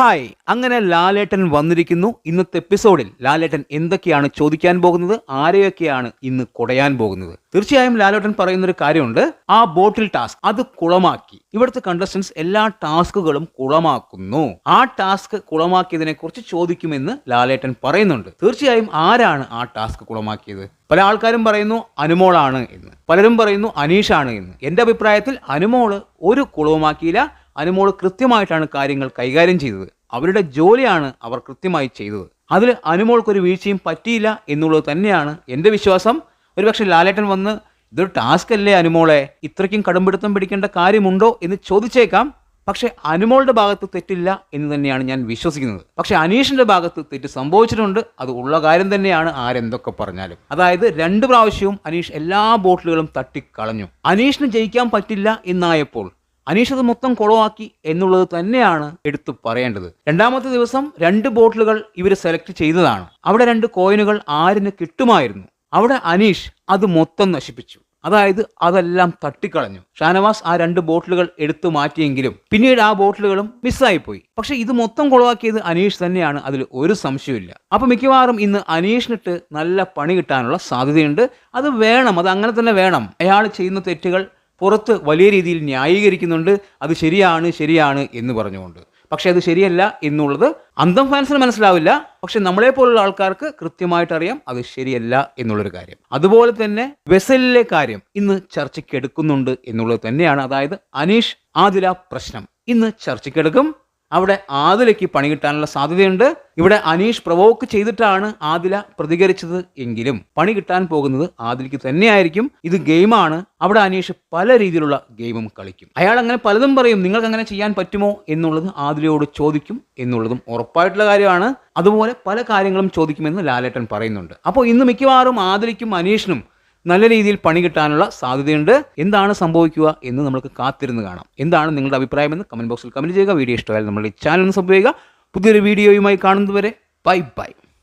Hi. അങ്ങനെ ലാലേട്ടൻ വന്നിരിക്കുന്നു ഇന്നത്തെ എപ്പിസോഡിൽ. ലാലേട്ടൻ എന്തൊക്കെയാണ് ചോദിക്കാൻ പോകുന്നത്? ആരെയൊക്കെയാണ് ഇന്ന് കൊടയാൻ പോകുന്നത്? തീർച്ചയായും ലാലേട്ടൻ പറയുന്ന ഒരു കാര്യമുണ്ട്. ആ ബോട്ടിൽ ടാസ്ക് അത് കുളമാക്കി. ഇവിടുത്തെ കണ്ടസ്റ്റൻസ് എല്ലാ ടാസ്കുകളും കുളമാക്കുന്നു. ആ ടാസ്ക് കുളമാക്കിയതിനെ കുറിച്ച് ചോദിക്കുമെന്ന് ലാലേട്ടൻ പറയുന്നുണ്ട്. തീർച്ചയായും ആരാണ് ആ ടാസ്ക് കുളമാക്കിയത്? പല ആൾക്കാരും പറയുന്നു അനുമോളാണ് എന്ന്. പലരും പറയുന്നു അനീഷാണ് എന്ന്. എന്റെ അഭിപ്രായത്തിൽ അനുമോൾ ഒരു കുളവുമാക്കിയില്ല അനുമോൾ കൃത്യമായിട്ടാണ് കാര്യങ്ങൾ കൈകാര്യം ചെയ്തത്. അവരുടെ ജോലിയാണ് അവർ കൃത്യമായി ചെയ്തത്. അതിൽ അനുമോൾക്കൊരു വീഴ്ചയും പറ്റിയില്ല എന്നുള്ളത് തന്നെയാണ് എന്റെ വിശ്വാസം. ഒരുപക്ഷെ ലാലേട്ടൻ വന്ന് ഇതൊരു ടാസ്ക് അല്ലേ അനുമോളെ ഇത്രയ്ക്കും കടുംപിടുത്തം പിടിക്കേണ്ട കാര്യമുണ്ടോ? എന്ന് ചോദിച്ചേക്കാം. പക്ഷേ അനുമോളുടെ ഭാഗത്ത് തെറ്റില്ല എന്ന് തന്നെയാണ് ഞാൻ വിശ്വസിക്കുന്നത്. പക്ഷേ അനീഷിന്റെ ഭാഗത്ത് തെറ്റ് സംഭവിച്ചിട്ടുണ്ട്. അത് ഉള്ള കാര്യം തന്നെയാണ് ആരെന്തൊക്കെ പറഞ്ഞാലും. അതായത് രണ്ട് പ്രാവശ്യവും അനീഷ് എല്ലാ ബോട്ടിലുകളും തട്ടിക്കളഞ്ഞു. അനീഷിന് ജയിക്കാൻ പറ്റില്ല എന്നായപ്പോൾ അനീഷ് അത് മൊത്തം കുളമാക്കി എന്നുള്ളത് തന്നെയാണ് എടുത്തു പറയേണ്ടത്. രണ്ടാമത്തെ ദിവസം രണ്ട് ബോട്ടിലുകൾ ഇവർ സെലക്ട് ചെയ്തതാണ്. അവിടെ രണ്ട് കോയിനുകൾ ആരിന് കിട്ടുമായിരുന്നു. അവിടെ അനീഷ് അത് മൊത്തം നശിപ്പിച്ചു. അതായത് അതെല്ലാം തട്ടിക്കളഞ്ഞു. ഷാനവാസ് ആ രണ്ട് ബോട്ടിലുകൾ എടുത്തു മാറ്റിയെങ്കിലും പിന്നീട് ആ ബോട്ടിലുകളും മിസ്സായിപ്പോയി. പക്ഷെ ഇത് മൊത്തം കുളവാക്കിയത് അനീഷ് തന്നെയാണ് അതിൽ ഒരു സംശയമില്ല അപ്പൊ മിക്കവാറും ഇന്ന് അനീഷിനിട്ട് നല്ല പണി കിട്ടാനുള്ള സാധ്യതയുണ്ട്. അത് വേണം അത് അങ്ങനെ തന്നെ വേണം. അയാൾ ചെയ്യുന്ന തെറ്റുകൾ പുറത്ത് വലിയ രീതിയിൽ ന്യായീകരിക്കുന്നുണ്ട്. അത് ശരിയാണ് ശരിയാണ് എന്ന് പറഞ്ഞുകൊണ്ട്. പക്ഷേ അത് ശരിയല്ല എന്നുള്ളത് അന്തം ഫാൻസിന് മനസ്സിലാവില്ല. പക്ഷെ നമ്മളെ പോലുള്ള ആൾക്കാർക്ക് കൃത്യമായിട്ട് അറിയാം അത് ശരിയല്ല എന്നുള്ളൊരു കാര്യം. അതുപോലെ തന്നെ വെസലിലെ കാര്യം ഇന്ന് ചർച്ചയ്ക്കെടുക്കുന്നുണ്ട് എന്നുള്ളത് തന്നെയാണ്. അതായത് അനീഷ് ആദില പ്രശ്നം. ഇന്ന് ചർച്ചയ്ക്കെടുക്കും. അവിടെ ആദിലയ്ക്ക് പണി കിട്ടാനുള്ള സാധ്യതയുണ്ട്. ഇവിടെ അനീഷ് പ്രവോക്ക് ചെയ്തിട്ടാണ് ആദില പ്രതികരിച്ചത് എങ്കിലും പണി കിട്ടാൻ പോകുന്നത് ആദിലയ്ക്ക് തന്നെയായിരിക്കും. ഇത് ഗെയിമാണ് അവിടെ അനീഷ് പല രീതിയിലുള്ള ഗെയിമും കളിക്കും. അയാൾ അങ്ങനെ പലതും പറയും. നിങ്ങൾക്ക് അങ്ങനെ ചെയ്യാൻ പറ്റുമോ എന്നുള്ളത് ആദിലയോട് ചോദിക്കും എന്നുള്ളതും ഉറപ്പായിട്ടുള്ള കാര്യമാണ്. അതുപോലെ പല കാര്യങ്ങളും ചോദിക്കുമെന്ന് ലാലേട്ടൻ പറയുന്നുണ്ട്. അപ്പോൾ ഇന്ന് മിക്കവാറും ആദിലയ്ക്കും അനീഷിനും നല്ല രീതിയിൽ പണി കിട്ടാനുള്ള സാധ്യതയുണ്ട്. എന്താണ് സംഭവിക്കുക എന്ന് നമുക്ക് കാത്തിരുന്ന് കാണാം. എന്താണ് നിങ്ങളുടെ അഭിപ്രായം എന്ന് കമന്റ് ബോക്സിൽ കമന്റ് ചെയ്യുക. വീഡിയോ ഇഷ്ടമായാലും നമ്മുടെ ചാനൽ സബ്സ്ക്രൈബ് ചെയ്യുക. പുതിയൊരു വീഡിയോയുമായി കാണുന്നതുവരെ ബൈ ബൈ